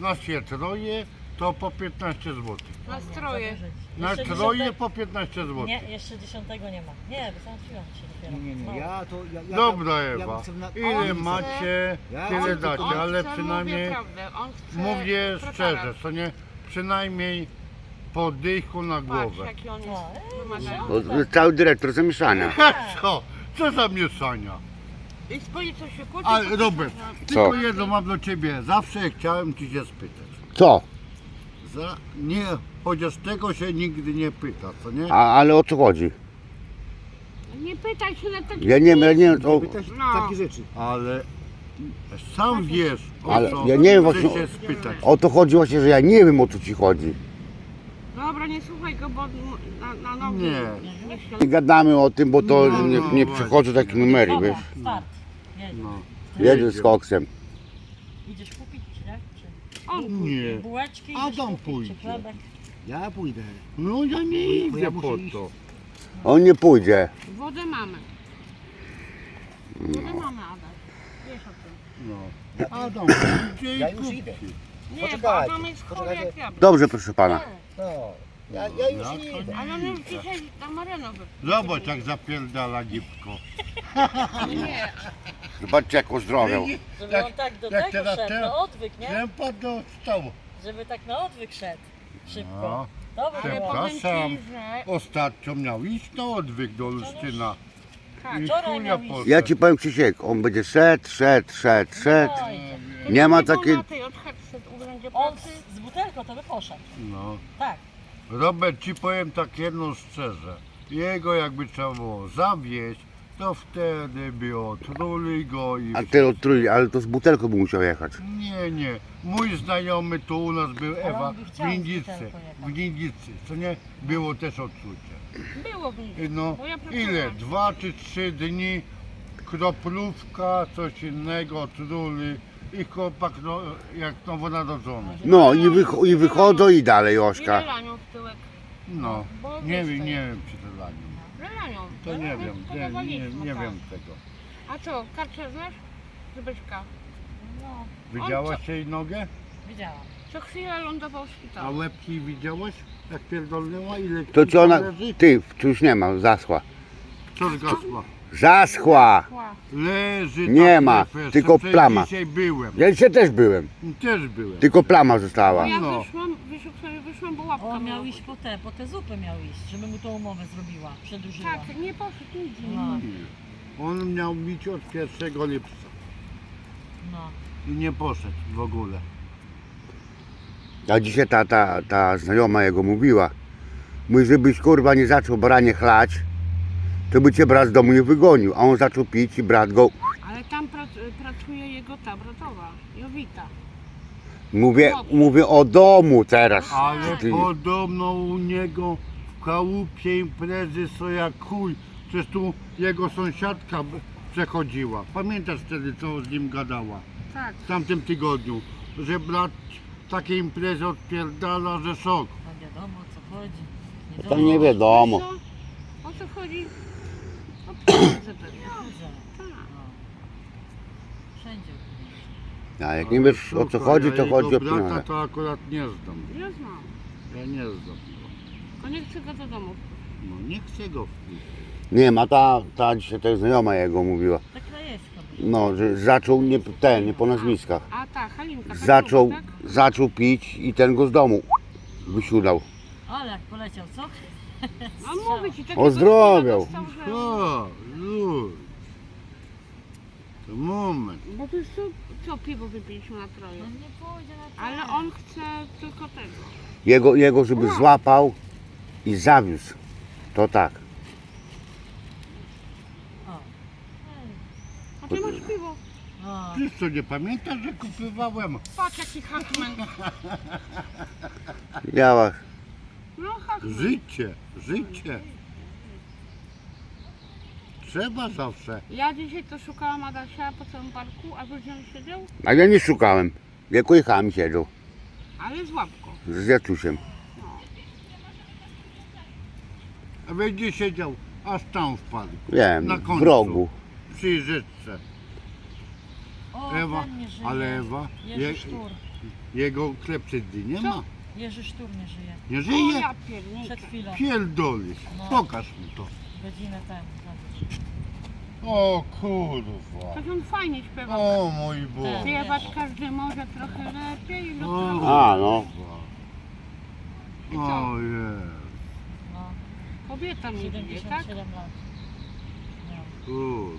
na się troje to po 15 zł. Nastroje. Na Jeszcze troje po 15 zł. Nie, jeszcze dziesiątego nie ma. Nie, wysądziłam się dopiero. Nie, nie, No. nie, ja to... Ja, ja Dobra ja Ewa, bym na- ile On macie, Ja- tyle on- dacie, On ale chce, przynajmniej, Mówię prawdę. On chce mówię szczerze, co nie, przynajmniej po dychu na Patrz głowę. jaki on jest No, wymagający. no. Cały dyrektor zamieszania. Co? Co za mieszania? I spojrzy co się kłóci. Ale to Robert, tylko Co? jedno mam do ciebie. Zawsze chciałem ci się spytać. Co? Za, nie, chociaż tego się nigdy nie pyta, co nie? A, ale o co chodzi? Nie pytaj się na takie Ja nie wiem, ja nie wiem, o, Pytać No. takie rzeczy. Ale sam wiesz, o Ale co ja nie wiem chcę właśnie- się spytać. o to chodzi właśnie, że ja nie wiem o co ci chodzi. Dobra, nie słuchaj go, bo na, na nogi Nie. nie się... Nie gadamy o tym, bo to No, nie, no, nie właśnie. przychodzą takie numery, Dobra, wiesz. start. Jedziesz. No. Jedziesz z koksem. Idziesz kupić, nie? Czy On Nie. bułeczki Adam idziesz kupić, pójdzie. czy chlebek? Ja pójdę. No ja nie Bo idę ja muszę po iść. to. On nie pójdzie. Wodę mamy. Wodę mamy, Adam. Wiesz o tym. No. Adam, idzie i Ja już kupi. idę. Nie, bo Poczekajcie, Adam jest chory poczekajcie. jak ja. Dobrze, proszę pana. No, ja, ja już Ja to idę. Ale on już dzisiaj na Mareno. Zobacz jak zapierdala gipko. Nie, Zobaczcie jak ozdrowiał. Żeby Jak- on tak do jak tego teraz szedł, ten- na odwyk, nie? Krępa do stołu. Żeby tak na odwyk szedł. Szybko. No. Dobra, ale było. powiem Przepraszam. ci, że... Ostatnio miał iść na odwyk do Lustyna. Tak, I wczoraj chuja miał iść. poszedł. Ja ci powiem Krzysiek, on będzie szedł, szedł, szedł, szedł. No, idzie. Nie ma takiej... On z, z butelką to by poszedł. No. Tak. Robert, ci powiem tak jedno szczerze. Jego jakby trzeba było zawieść, to wtedy by otruli go i... A ty odtrój, ale to z butelką by musiał jechać. Nie, nie. Mój znajomy tu u nas był Ewa on by w chciał z Windicy. butelką jechać. W Windicy, co nie? Było też odczucie. było nim. No, Bo ja pracowałam. ile? Dwa czy trzy dni, kroplówka, coś innego, truli i chłopak no, jak nowonarodzony. No i, wych- i wychodzą i dalej Ośka. relanią w tyłek. No, nie wiem, nie wiem czy to dla nim. Relanią. To nie wiem, nie, nie, nie wiem tego. A co, karczę znasz? Zbyszka. No, Widziałaś jej nogę? widziałam. Co chwilę lądował w A szpitalu. łebki widziałaś? Jak pierdolnęła? Ile To czy ona... leży? Ty, tu już nie ma, zaschła. Co zgasła? Zaschła! Ła. Leży Nie ma, tylko plama. Dzisiaj byłem. Ja dzisiaj też byłem, Też byłem. tylko plama została. ja No. wyszłam, wyszłam sobie, wyszłam, bo łapka On miał iść po te, po te zupy miał iść, żeby mu tą umowę zrobiła, przedłużyła. Tak, nie poszedł nigdzie. No, On miał bić od 1 lipca no. i nie poszedł w ogóle. A dzisiaj ta, ta, ta znajoma jego mówiła. Mówi, żebyś kurwa nie zaczął baranie chlać, to by cię brat z domu nie wygonił. A on zaczął pić i brat go... Ale tam prac, pracuje jego ta bratowa, Jowita. Mówię, mówię o domu teraz. Ale Ty. podobno u niego w chałupie imprezy są jak chuj. Przecież tu jego sąsiadka b- przechodziła. Pamiętasz wtedy, co z nim gadała? Tak. W tamtym tygodniu, że brat takie imprezy odpierdala, że szok. To wiadomo o co chodzi. To nie wiadomo. Co? O co chodzi? Pieniądze pewnie. Wszędzie. A jak nie wiesz o co chodzi, to chodzi o brata pieniądze. to akurat nie znam. Ja znam. Ja nie znam. Tylko nie chcę go do domu. No nie chcę go wpuścić. Nie ma ta, ta dzisiaj ta znajoma jego mówiła. Tak krajewska. No, że zaczął nie, ten, nie po nazwiskach. A ta, Halinka. tak Zaczął, mówi, tak? zaczął pić i ten go z domu wysiudał. Ale jak poleciał, co? No mówię ci, takiego Ozdrowiał. dostał, że- O, luj. To moment. Bo to jest co, co piwo wypiliśmy na troje. No nie pójdzie na to. Ale on chce tylko tego. Jego, jego żeby złapał i zawiózł. To tak. O. A ty masz piwo. No. Ty co, nie pamiętasz, że kupowałem? Patrz jaki No hakman. Życie, życie. Trzeba zawsze. Ja dzisiaj to szukałam Adasia po całym parku, a wy on siedział, A ja nie szukałem. Jak jechałem siedział. ale z łapką. Z Jacusiem. A będzie siedział, aż tam wpadł. Wiem, Na w końcu. rogu. Przy Iżyczce. O, Ewa, ten nie żyje. ale Ewa, Jerzy je, Sztur. jego klepsydry nie Co? ma. Jerzy Sztur nie żyje. Nie O, żyje? ja pierniczę. Przed chwilą. Pierdolisz. No. Pokaż mi to. Godzinę temu. O kurwa. Tak on fajnie śpiewa. O mój Boże. Śpiewać każdy może trochę lepiej lub O, trochę. A, no. I co? O jest. No, Kobieta nie wie, tak? 77 lat. Miał. Kurwa.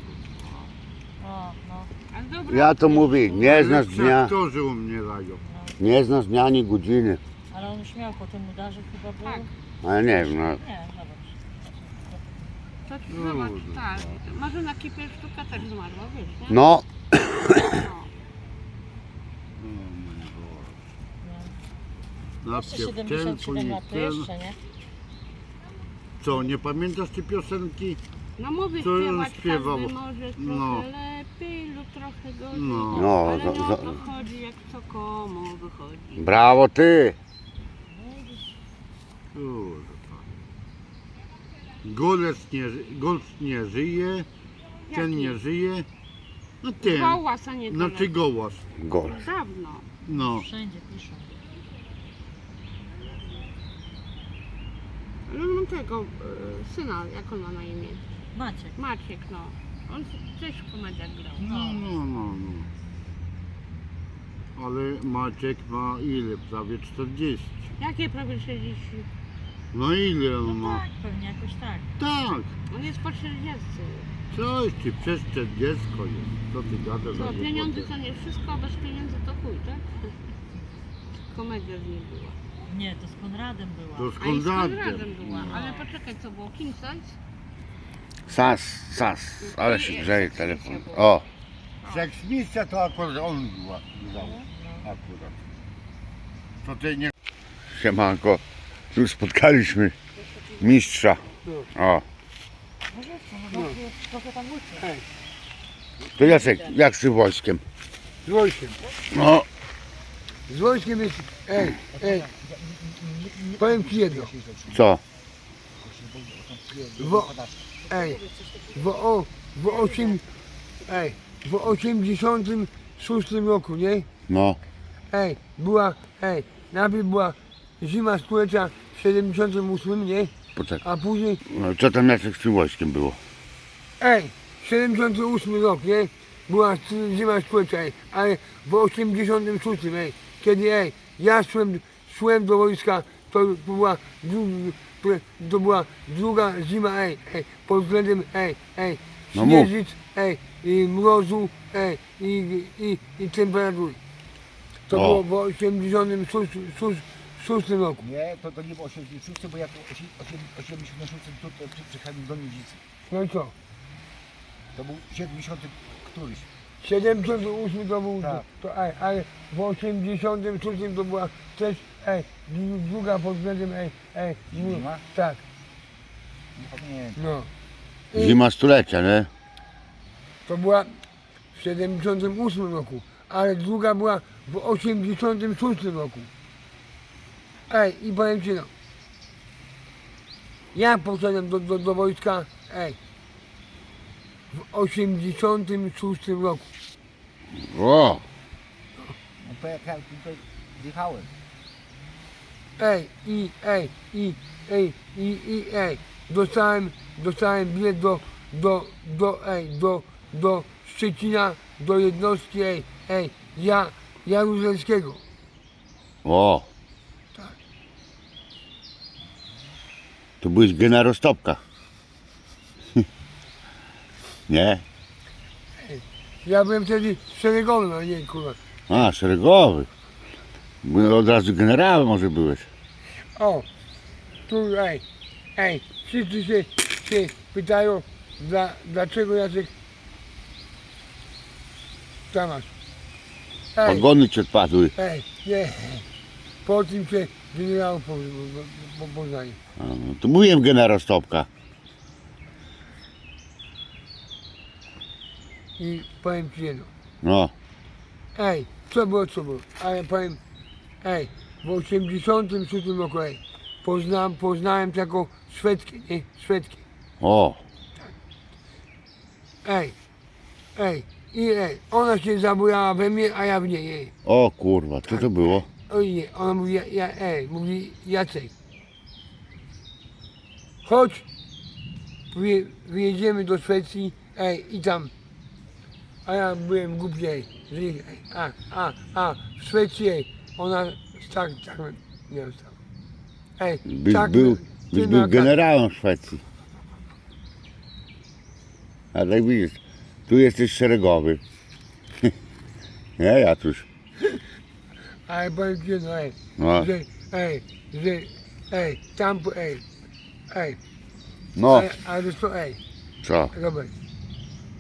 O, no. Ale dobra, Ja to mówię, nie znasz dnia, umierają. nie znasz dnia ani godziny. Ale on już miał po tym udarze chyba był. Tak. Ale nie wiem, no. Nie, zobacz. To No, zobacz, no, tak. Marzena Kipielsztuka też zmarła, wiesz, nie? No, No. O mój Boże. No. Jeszcze Najpierw ten, 77 lat, to później ten. jeszcze, nie? Co, nie pamiętasz tej piosenki? No mówię śpiewać śpiewał? każdy może trochę No. lepiej lub trochę gorzej. No. No, ale za- nie o za- to chodzi, jak co komu wychodzi. brawo ty. Kurwa. Golec nie, Golc nie żyje, ten nie żyje. No ten, Gołasa nie znaczy gołas. Gol. Dawno. No. Wszędzie piszą. No mam tego e, syna, jak on ma na imię? Maciek. Maciek, no. On też w komediach grał. No, no, no, no. Ale Maciek ma ile? Prawie 40. Jakie prawie 40? No ile No on ma? tak, pewnie jakoś tak. Tak, On jest po 40. coś ty przez 40 jest. Co ty gadasz? Co, za pieniądze głupoty? to nie wszystko, a bez pieniędzy to chuj, tak? Komedia z niej była. Nie, to z Konradem była. To z A i z Konradem. Konradem była. No. Ale poczekaj, co było? King Size? Sas, sas, ale się grzeje telefon. O, Seksmisja to akurat on była. No. Akurat. To ty nie... siemanko. Tu spotkaliśmy mistrza. O, to Jacek, jak z tym wojskiem? Z wojskiem. No, Z wojskiem jest... Ej, ej. Powiem ci jedno. co? Wo, ej. W, o, w, osiem, ej, w 86 roku, nie? No, Ej, była, ej, najpierw była zima stulecia w 78, nie? poczekaj. A później, No, co tam Jacek z tym wojskiem było? ej, 78 rok, nie? Była st- zima stulecia, ej, ale w 86, ej, kiedy, ej, ja szłem, szłem do wojska, to, była, dru- to była druga zima, ej, ej, pod względem, ej, ej, No mów. śnieżyc, ej, i mrozu, ej, i, i, i temperatury. To O. było w 86 roku. Nie, to, to nie było 86, bo 86 to, to przy- przyjechałem do Nidzicy. No i co? To był 70 któryś. 78 to był, Tak. to, ej, ale w 86 to była też, ej, dru- druga pod względem, ej, ej, Zima? tak, Nie pamiętam. no. I Zima stulecia, nie? to była w 78 roku, ale druga była w 86 roku. Ej, i powiem ci no, ja poszedłem do, do, do wojska, ej, w 86 roku. O, No to jak ja tutaj wjechałem. Ej, i, ej, i, ej, i, i, ej, dostałem, dostałem bilet do, do, do, ej, do, do Szczecina, do jednostki, ej, ej, ja, Jaruzelskiego. o. To byłeś generostopka. Nie? Ja byłem wtedy szeregowym, a nie kurwa. A, szeregowy. Bo Od razu generałem może byłeś. O, tu, ej, ej, wszyscy się, się pytają, dla, dlaczego Jacek tam masz. Ej, Pogony ci odpadły. ej, nie, po tym się generał po, po, po, A, no to mówiłem generostopka. I powiem ci jedno. No, Ej, co było, co było. Ale powiem, ej, w 86 roku, ej, poznałem, poznałem taką Szwedkę, nie? Szwedkę. o. Ej, ej, I ej, ona się zabujała we mnie, a ja w niej. Ej. O kurwa, co to było? Oj nie, ona mówi, ja, ja, ej, mówi Jacek. Chodź, wyje, wyjedziemy do Szwecji, ej, i tam. A ja byłem głupi, ej, że, ej, a, a, a, w Szwecji, ej, ona, tak, tak, nie wiem, tak. Ej, Byś tak, był, byś był tak. generałem w Szwecji. A tak widzisz, tu jesteś szeregowy. Nie, Jacuś. Ale powiem ci jedno, ej, No, że, ej, że, ej, tam, ej, ej, no. Ale, ale to, ej, co? Robert,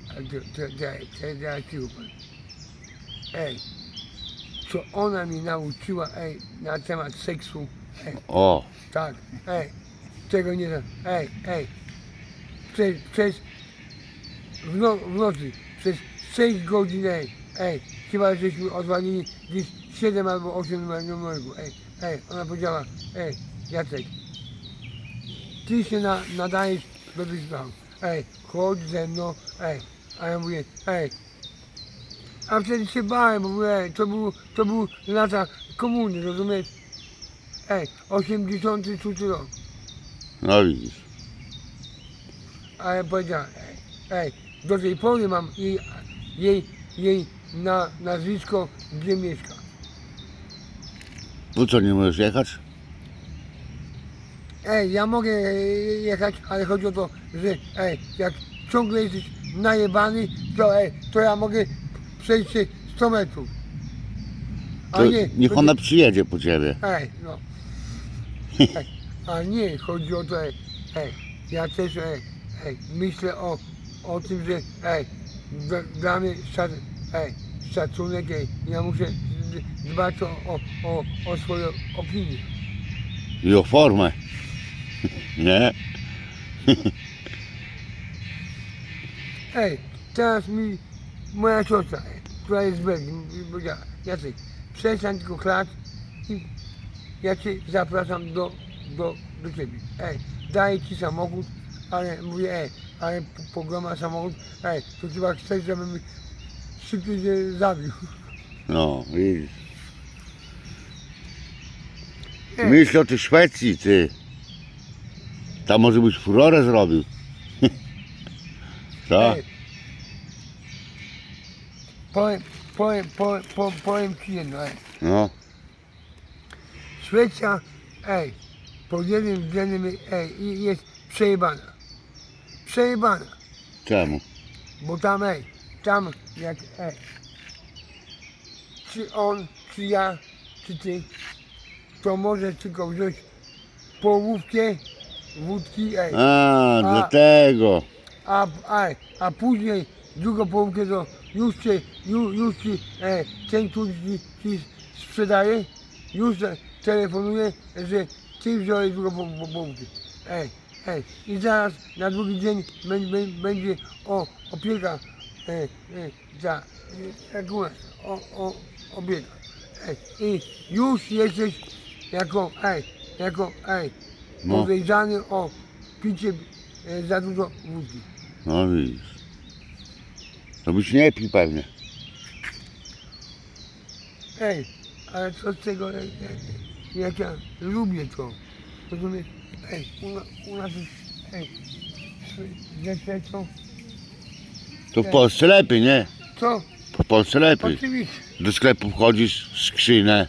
a to, to, to, to, ja ci powiem. Ej, co ona mi nauczyła, ej, na temat seksu, ej, O, tak, ej, tego nie znam, ej, ej, przez, przez, w, no, w nocy, przez 6 godzin, ej, ej, chyba żeśmy odwalili gdzieś 7 albo 8 numerów, ej, ej, ona powiedziała, ej, Jacek, ty się na, nadajesz do spraw, ej, chodź ze mną, ej, a ja mówię, ej, a wtedy się bałem, bo mówię, ej, to był, to był lata komuny, rozumiesz? Ej, 86 rok. no widzisz. A ja powiedziałem, ej, ej, do tej pory mam jej, jej, jej na, nazwisko, gdzie mieszka. Po co nie możesz jechać? Ej, ja mogę jechać, ale chodzi o to, że ej, jak ciągle jesteś najebany, to ej, to ja mogę przejść się 100 metrów. A To nie, niech ona przyjedzie po ciebie. Ej, no. Ej, a nie, chodzi o to, ej, ej, ja też, ej, ej, myślę o, o tym, że, ej, dla, dla mnie szac, ej, szacunek, ej, ja muszę d- dbać o, o, o, o swoją opinię. I o formę. Nie? Ej, teraz mi moja siostra, która jest z Belgii, powiedziała, Jacek, przestań tylko klacz i ja cię zapraszam do, do, do ciebie. Ej, daję ci samochód, ale mówię, ej, ale po- pogroma samochód, ej, to chyba chcesz, żebym szybciej się zabił. No, widzisz. Myśl o tej Szwecji, ty. Tam może byś furorę zrobił. Co? ej, powiem, powiem, powiem, powiem, powiem ci jedno, ej. No, Szwecja, ej, pod jednym względem, ej, i- jest przejebana. Przejebana. czemu? Bo tam, ej, tam jak, ej, czy on, czy ja, czy ty, to może tylko wziąć połówkę wódki, ej, A, dlatego. a, a, a później drugą połówkę to już cię, już, już ci, ej, ten, który ci, ci sprzedaje, już te- telefonuje, że ty wziąłeś drugą po- po- połówkę, ej, ej, i zaraz na drugi dzień będzie, będzie o, opieka, ej, ej, za, jak u nas, o, o, opieka, ej, i już jesteś jako, ej, jako, ej, No. podejrzany o picie e, za dużo wódki. No widzisz. To byś nie pił pewnie. Ej, ale co z tego, ej, ej, jak ja lubię to, rozumiesz? Ej, u, na, u nas jest, ej, ze Szwecją, To w Polsce lepiej, nie? co? W Polsce lepiej. Oczywiście, Do sklepu wchodzisz, skrzynę.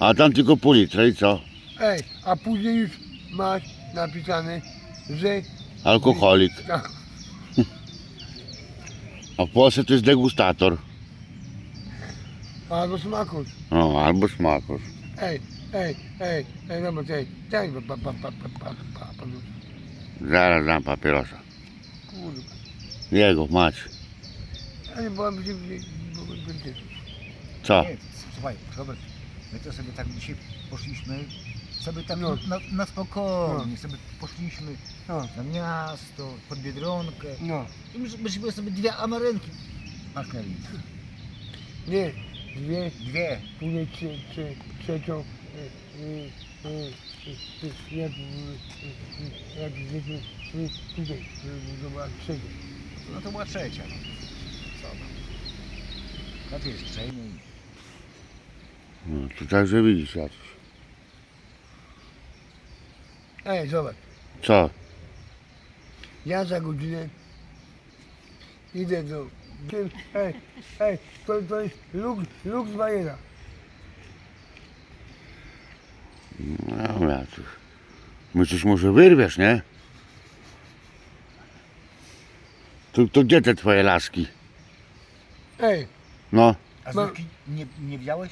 A tam tylko pół litra i co? Ej, a później już masz napisane, że... Alkoholik. Tak. A w Polsce to jest degustator. Albo smakusz. No, albo smakusz. Ej, ej, ej, ej, no zobacz, ej, daj pa, pa, pa, pa, pa, pa, papierosa. Zaraz dam papierosa. Kurwa, Jego, mać. ale byłam się... Co? Nie, słuchaj, Robert, my to sobie tak dzisiaj poszliśmy sobie tak No. na, na spokojnie, sobie poszliśmy no, na miasto, pod Biedronkę no, i my, myśmy sobie dwie Ameryki machnęli. nie, dwie, Dwie. później trze, trze, trzecią, e, e, e, jak, jak żeśmy tutaj, żeby zobaczyć trzecią. No to była trzecia. No. Co tam? Na tej jest trzecia. No No, to także widzisz, Jacuś. Ej, zobacz. Co? Ja za godzinę idę do... Ej, ej, to, to jest luk, luk z bajera. No, Jacuś. Myślisz, może wyrwiesz, nie? To, to gdzie te twoje laski? Ej, No, A Ma- Zuśki nie, nie widziałeś?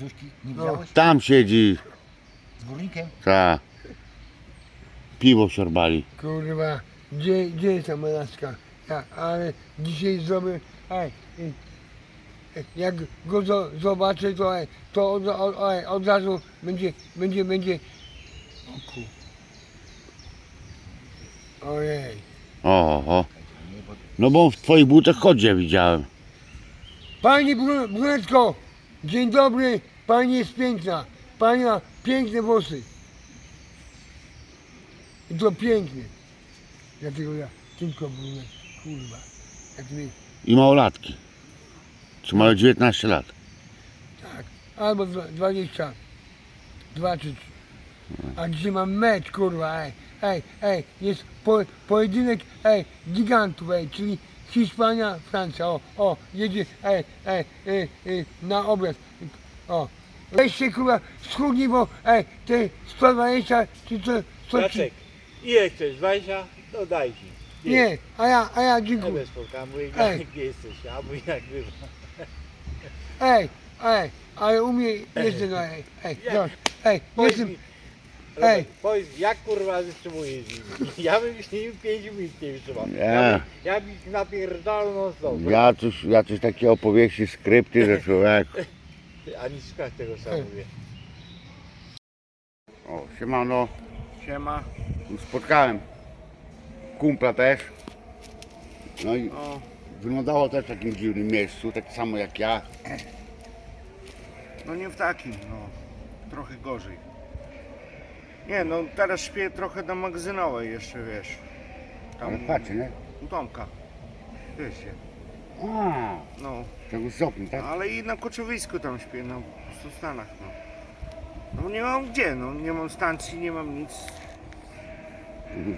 Zuśki nie No. widziałeś? tam siedzi. Z górnikiem? Ta. Piwo siorbali. kurwa, gdzie, gdzie jest ta melaska? Ja, ale dzisiaj zrobię, ej, jak go zo, zobaczę, to, ej, to od, od, ej, od razu będzie, będzie, będzie, o ku. Ojej, O, o. Nie, bo No bo w twoich butach chodzie widziałem. Pani Bru- Brunetko, dzień dobry, pani jest piękna, pani ma piękne włosy. I to pięknie. Dlatego ja tylko brunet, kurwa. Jak mi, I małolatki. Co mają 19 lat. tak, albo dwa- 20, dwa czy trzy. A dzisiaj mam mecz, kurwa, ej, ej, ej, jest po, pojedynek, ej, gigantów, ej, czyli Hiszpania, Francja, o, o, jedzie, ej, ej, ej, ej na obiad, o. Weźcie, kurwa, schudnij, bo, ej, te 120, czy co, 100, Jacek, ile chcesz? 20? No daj ci. nie, a ja, a ja Nie dziękuję. bez spotkania, mówię, Ej. gdzie jesteś, albo jak bywa. Ej, ej, ale u mnie jestem, no, ej, ej, Jak? zobacz, ej, Powiedz jestem, mi, ej. Robert, powiedz, jak kurwa wytrzymujesz z nimi? Ja bym z nimi 5 minut nie wytrzymał. Nie. Ja bym, ja bym ich napierdalał non stop. Jacuś, Jacuś takie opowieści, skrypty, że człowiek. Ani słuchać tego sam mówię. O, siemano. Siema. Spotkałem kumpla też. No i O, wyglądało też w takim dziwnym miejscu, tak samo jak ja. no nie w takim, no. Trochę gorzej. Nie, no teraz śpię trochę na magazynowej jeszcze, wiesz. Ale patrzcie, nie? u Tomka. Wiecie, A, no. tego stopniu, tak? Ale i na koczowisku tam śpię, na Stanach, no. No nie mam gdzie, no. Nie mam stacji, nie mam nic.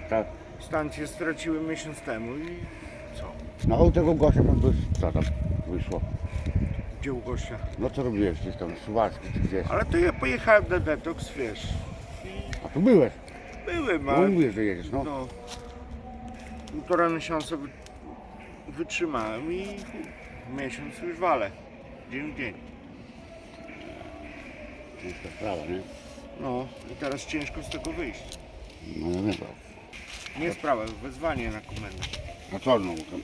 Tak. Stację straciłem miesiąc temu i co? No u tego gościa tam dość, co tam wyszło. Gdzie u gościa? No co robiłeś gdzieś tam, Suwalski czy gdzieś? Ale to ja pojechałem na detoks, wiesz. A tu byłeś, Byłem, no ale mówię, że jedziesz, no. no, półtora miesiąca wy, wytrzymałem i miesiąc już walę. Dzień w dzień. Ciężka sprawa, nie? No i teraz ciężko z tego wyjść. No nie wiem. Nie sprawa, wezwanie na komendę. A co znowu tam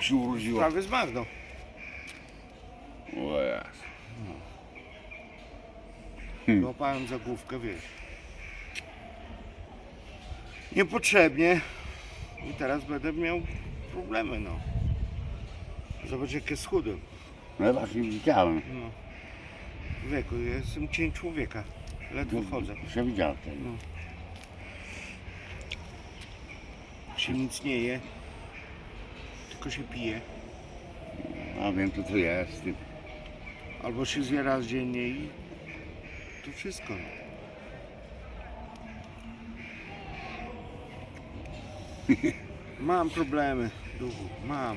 się urodziło? Sprawy z Magdą. O jas. Łapałem za główkę, wiesz. Niepotrzebnie. I teraz będę miał problemy, no. Zobacz jakie schudłem. No właśnie widziałem. No. Wieku, jestem cień człowieka. Ledwo chodzę. Się widziałem wtedy. Się nic nie je. Tylko się pije. A wiem to co jest. Ty. Albo się zje raz dziennie i to wszystko. Mam problemy, duchu, mam.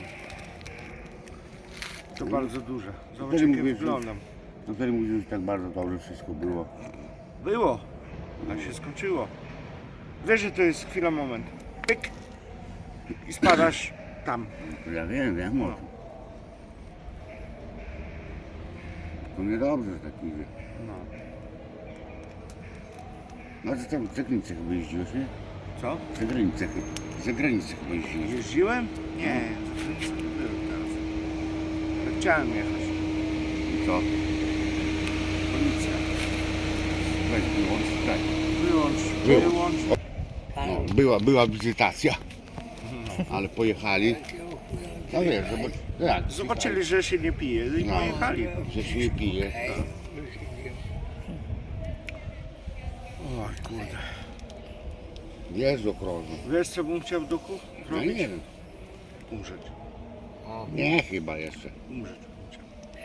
To bardzo duże. Zobacz jak ja mówisz, że- wyglądam. No wtedy mówisz, że tak bardzo dobrze wszystko było. Było, a się skończyło. Wiesz, że to jest chwila, moment. Pyk i spadasz tam. To ja wiem, wiem o No. tym. To niedobrze, że tak idzie. No. No to tam za granicę chyba jeździłeś, nie? Co? Za granicę chyba. Za granicę chyba jeździłeś. Jeździłem? Nie, zawsze nie byłem teraz. Ja Chciałem jechać. I co? Policja. Weź wyłącz, tak. Wyłącz, Wyłącz. wyłącz. No, była, była wizytacja. Ale pojechali. No wiesz, zobacz, jak? Zobaczyli, że się nie pije i No. pojechali. Że się nie pije. Oj kurde. Jest okrożny. Wiesz co bym chciał w duchu Ja zrobić? nie wiem. umrzeć. Nie chyba jeszcze. Umrzeć.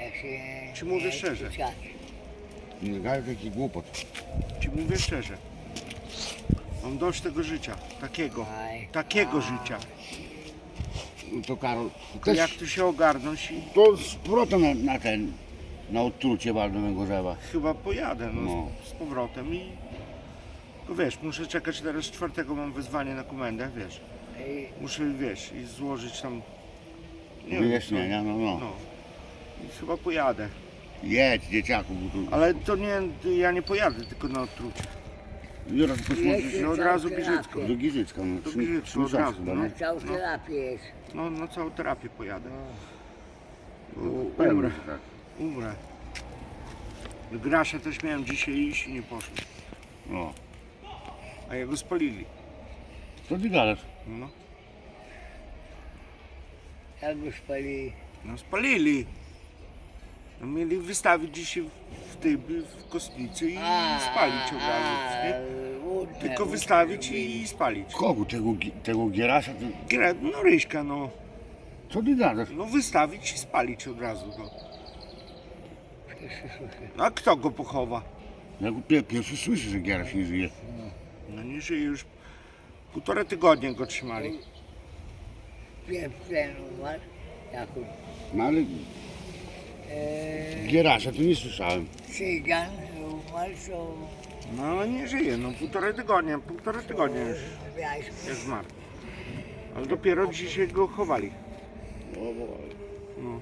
Jak się Ci mówię szczerze. Nie gadaj taki głupot. Ci mówię szczerze. Mam dość tego życia. Takiego. Aj. Takiego życia. No to Karol, To też jak tu się ogarnąć i to z powrotem na, na ten, na odtrucie walnowego drzewa. chyba pojadę no, No. Z, powrotem i no wiesz, muszę czekać teraz czwartego mam wezwanie na komendę, wiesz. Muszę, wiesz, i złożyć tam nie Wyjaśnienia, no wiem, no. co. no. I chyba pojadę. Jedź dzieciaku, bo tu... Ale to nie, ja nie pojadę tylko na odtrucie. I raz posłuchaj, No od razu Giżycko. do Giżycka, no. Do Giżycka od razu, chyba, no. nie? całą terapię jest. No na całą terapię pojadę. Pewnie, Umrę, tak. umrę. Do Grasia też miałem dzisiaj iść i nie poszło. No. A jego spalili. Co ty gadasz? No, Jak go spali. no spalili. No, mieli wystawić dzisiaj w, w tej w kostnicy i spalić od razu. Nie? Tylko wystawić i spalić. Kogo? Tego, Gi- tego Gierasza? To... Gra, no Ryśka, no. Co ty gadasz? No wystawić i spalić od razu. No. No, a kto go pochowa? Ja go pie- pierwszy słyszę, że Gierasz nie żyje. No nie żyje już. Półtora tygodnia go trzymali. Wiem, ten umarł. Jako No ale e, Gierasza to nie słyszałem. cygan umarł, to No ale nie żyje, no półtora tygodnia, półtora tygodnia już miałeś jak zmarł. Ale dopiero dzisiaj go chowali. No.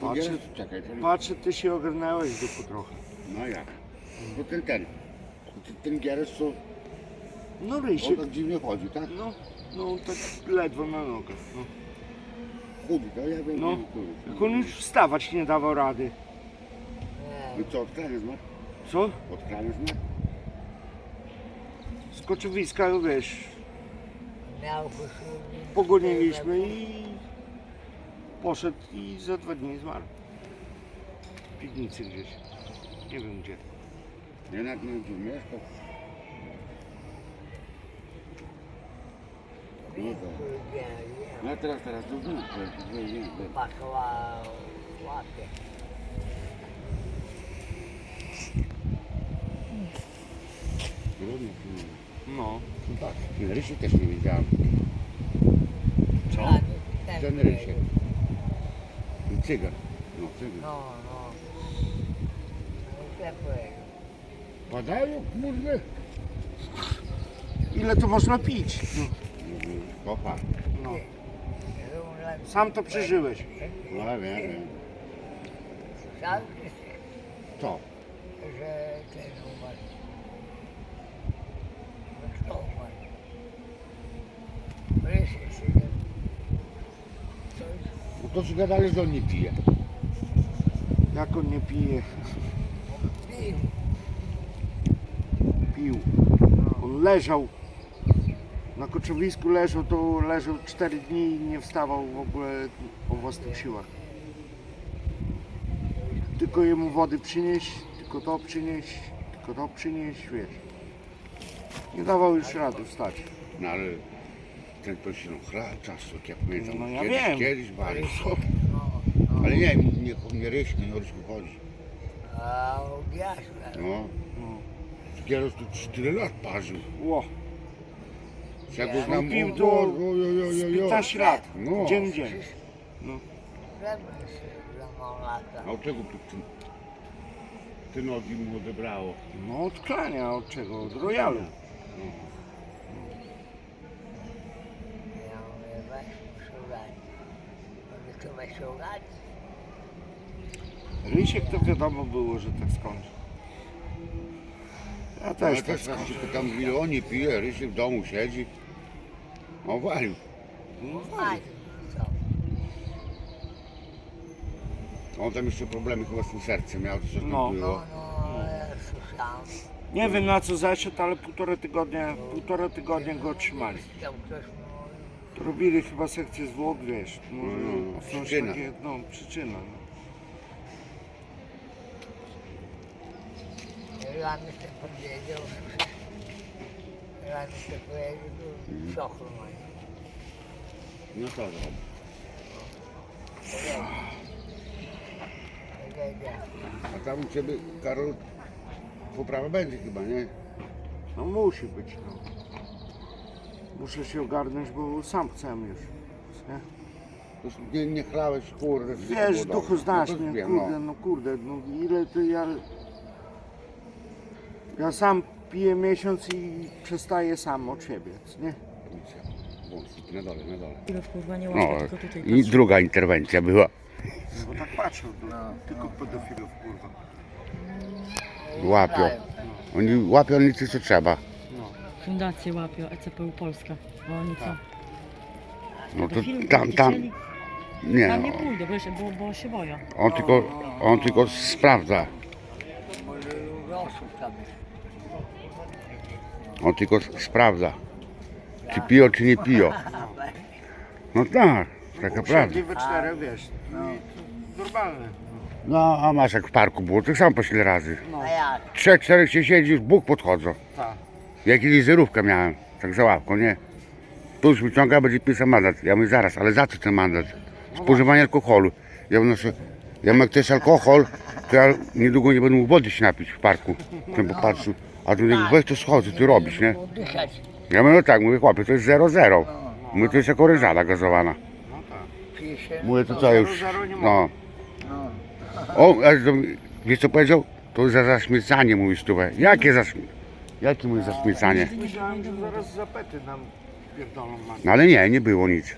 Patrzę, Gierasz- Czekaj, to... patrzę, ty się ogarnęłeś duchu trochę. No jak? To ten, ten. To ten Gierasz, co No on Rysiek, tak dziwnie chodzi, tak? no, no tak ledwo na nogach. No. Chudy, to ja wiem, No. no. Jak on już wstawać nie dawał rady. I co, od krania zmarł? Co? Od krania zmarł? Z koczowiska, wiesz, miał posługi. pogoniliśmy i poszedł i za dwa dni zmarł. W piwnicy gdzieś. Nie wiem gdzie. Nie na tym tu mieszkał. No to. No teraz, teraz to znów. Pakowa łapie. Trudno, No. no tak. Ten Rysiek też nie wiedziałem. Co? Ten, Rysiek. Ten Cygan. No, cygan. No, no. Padają chmury. Ile to można pić? No. Kopa. no. Sam to przeżyłeś. No ja wiem, wiem. Słyszałeś, Co? że ten umarł? Kto umarł? Rysiek się nie... Coś No to ci gadali, że on nie pije. Jak on nie pije? pił. Pił. On leżał. Na koczowisku leżał, to leżał 4 dni i nie wstawał w ogóle o własnych siłach. Tylko jemu wody przynieść, tylko to przynieść, tylko to przynieść, wiesz. Nie dawał już rady wstać. No ale ten to się no chra czasu, jak ja pamiętam. No ja kiedyś, wiem. kiedyś bardzo. No, no. Ale nie, nie, nie Ryś, nie o Ryśku chodzi. A ubiasła. No. No. Kieros tu 4 lat parzył. Ło, Ja go znam pił o, to o, o, o, z o, o. 15 lat, No. dzień w dzień. Lata. A od czego tu ty, ty nogi mu odebrało? No od klania, od czego? Od royalu. Rysiek to wiadomo było, że tak skończy. Ja Ale też tak też raz skończę. się pytam, ile on nie pije, Rysiek w domu siedzi. On walił. No, co? On tam jeszcze problemy chyba z tym sercem miał, coś tam No. było. No, no, ja słyszałem. Nie wiem na co zaszedł, ale półtora tygodnia, półtora tygodnia go trzymali. Tam ktoś To robili chyba sekcję zwłok, wiesz. Może No, no, przyczyna. takie, no przyczyna. No. ja mi się powiedział, się w szoku. No to dobra. Jedzie. A tam u Ciebie, Karol, poprawa będzie chyba, nie? No musi być, no. Muszę się ogarnąć, bo sam chcę już. Nie? Już nie, nie chlałeś, kurde. Wiesz, duchu dobrze. znasz No to mnie, wiem, kurde, no kurde, no ile ty ja... Ja sam piję miesiąc i przestaję sam od siebie, nie? Na dole, na dole. Chwilę kurwa nie No, łapie, tylko tutaj i druga interwencja była. No bo tak patrzę, to tylko pedofilów, kurwa. Łapią. Oni łapią nic co trzeba. Fundację łapią, ECPU Polska. Bo oni co? No to Pedofilów tam, tam, nie. Tam nie pójdę, bo, się, bo, bo się boję. On tylko, on tylko sprawdza. Może osób tam jest. On tylko sprawdza. Czy piją, czy nie piją. No tak, taka prawda. Siedli we czterech, wiesz, no to normalne. No, a masz jak w parku było, to sam po ile razy. A jak? Trzech, czterech się siedzi, już Bóg podchodzą. Tak. Ja kiedyś zerówkę miałem, tak za łapką, nie? Tu już wyciąga, będzie pisał mandat. Ja mówię, zaraz, ale za co ten mandat? Spożywanie alkoholu. Ja mówię, no, ja mówię, jak to jest alkohol, to ja niedługo nie będę mógł wody się napić w parku. Ten popatrzył. A tu mówię, weź to schodzę, ty robisz, nie? Oddychać. Ja mówię, no tak, mówię, chłopie, to jest 0,0. Mówię, to jest jak orężada gazowana. Pije się. Mówię, to co już, no. No. O, a wiesz co powiedział? To za zaśmiecanie mówi stówę. Jakie zaśmie... Jakie mówi zaśmiecanie? Myślałem, że zaraz zapety nam pierdolą. No ale nie, nie było nic.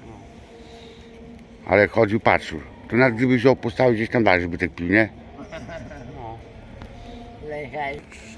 Ale chodził, patrzył. To nawet gdyby wziął, postawił gdzieś tam dalej, żeby tak pił, nie? No. Leżeć.